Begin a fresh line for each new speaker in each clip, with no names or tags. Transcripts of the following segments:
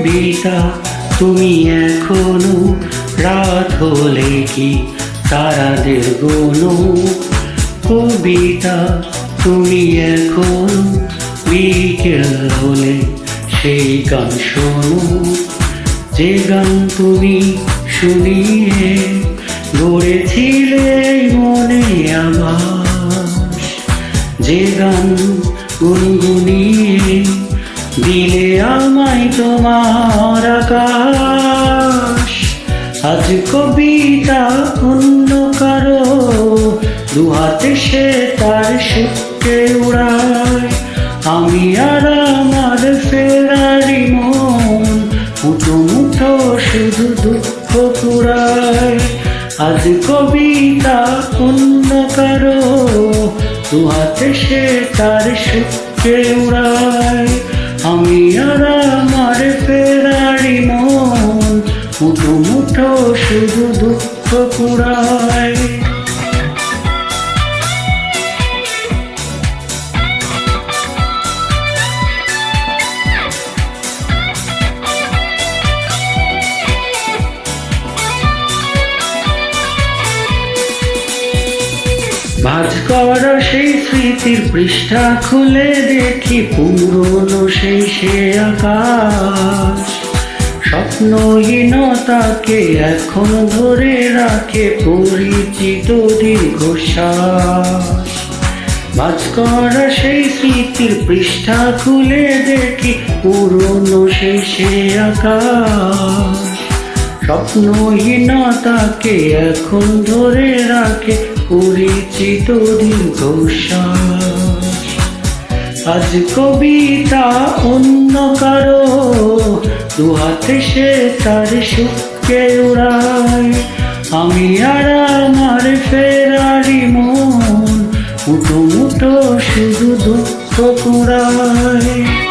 কবিতা তুমি এখনও রাত হলে কি তারাদের গোনো? কবিতা তুমি এখন বিকেল হলে সেই গান শোনো। যে গান তুমি শুনিয়ে গড়েছিলে মনে আমার যে গান গুনগুনিয়ে দিলে আমায় তোমার আকাশ। আজ কবিতা অন্য কারও দুহাতে সে তার সুখকে উড়ায়। আমি আর আমার ফেরারি মন মুঠো মুঠো শুধু দুঃখ কুড়ায় আজ কবিতা অন্য কারও দুহাতে সে তার সুখকে উড়ায়। আমি আর আমার পেরারি মন মুঠো মুঠো শুধু দুঃখ কুড়ায়। ভাজ করা সেই স্মৃতির পৃষ্ঠা খুলে দেখি পুরনো সেই সে আকাশ। স্বপ্নহীনতাকে এখন ধরে রাখে পরিচিত দীর্ঘশ্বাস। ভাজ করা সেই স্মৃতির পৃষ্ঠা খুলে দেখি পুরনো সেই সে আকাশ। স্বপ্নহীনতাকে এখন ধরে রাখে? পরিচিত দীর্ঘশ্বাস আজ কবিতা অন্য কারও, দুহাতে সে তার সুখকে উড়ায়। আমি আর আমার ফেরারি মন মুঠো মুঠো শুধু দুঃখ কুড়ায়।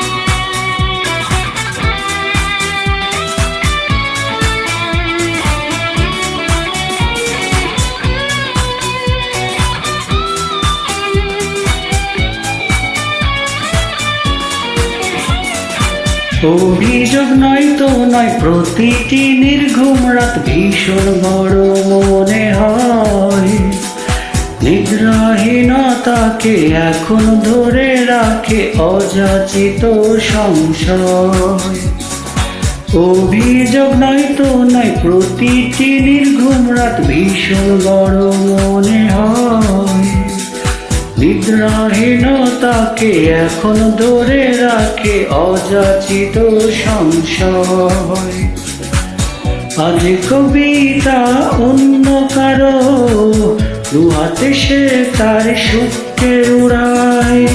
অভিযোগ নয় তো নয়, প্রতিটি নির্ঘুম রাত ভীষণ বড় মনে হয়। নিদ্রাহীনতাকে এখন ধরে রাখে অযাচিত সংশয়। অভিযোগ নয় তো নয়, প্রতিটি নির্ঘুম রাত ভীষণ বড় মনে হয়। নিদ্রাহীনতাকে এখন ধরে রাখে অযাচিত সংশয়। আজ কবিতা অন্য কারও দুহাতে সে তার সুখকে উড়ায়।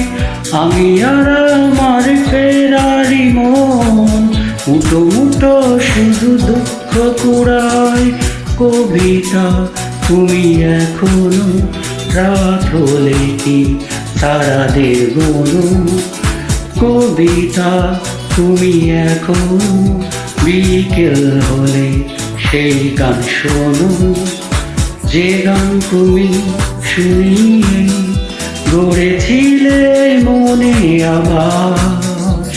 আমি আর আমার ফেরারি মন মুঠো মুটো শুধু দুঃখ কুড়ায়। কবিতা, তুমি এখনও রাত হলে কি তারাদের গনু কবিতা তুমি এখন বিকেল হলে সেই গান শোনো। যে গান তুমি শুনিয়ে গড়েছিলে মনে আবাস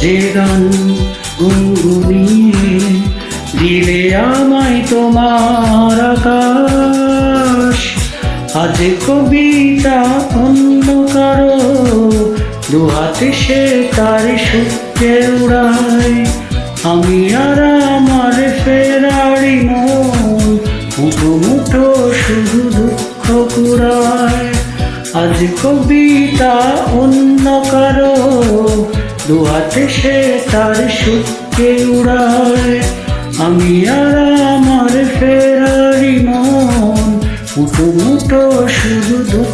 যে গান গুনগুনিয়ে দিলে আমায় তোমার আকাশ। আজ কবিতা অন্য দুহাতে সে তার সুখকে উড়ায় আমি আর আমার ফেরারি মন মুঠো মুঠো শুধু দুঃখ কুড়ায় আজ কবিতা অন্য কারও দুহাতে সে তার সুখকে উড়ায় আমি আর আমার ফেরারি মন মুঠো মুঠো শুধু দুঃখ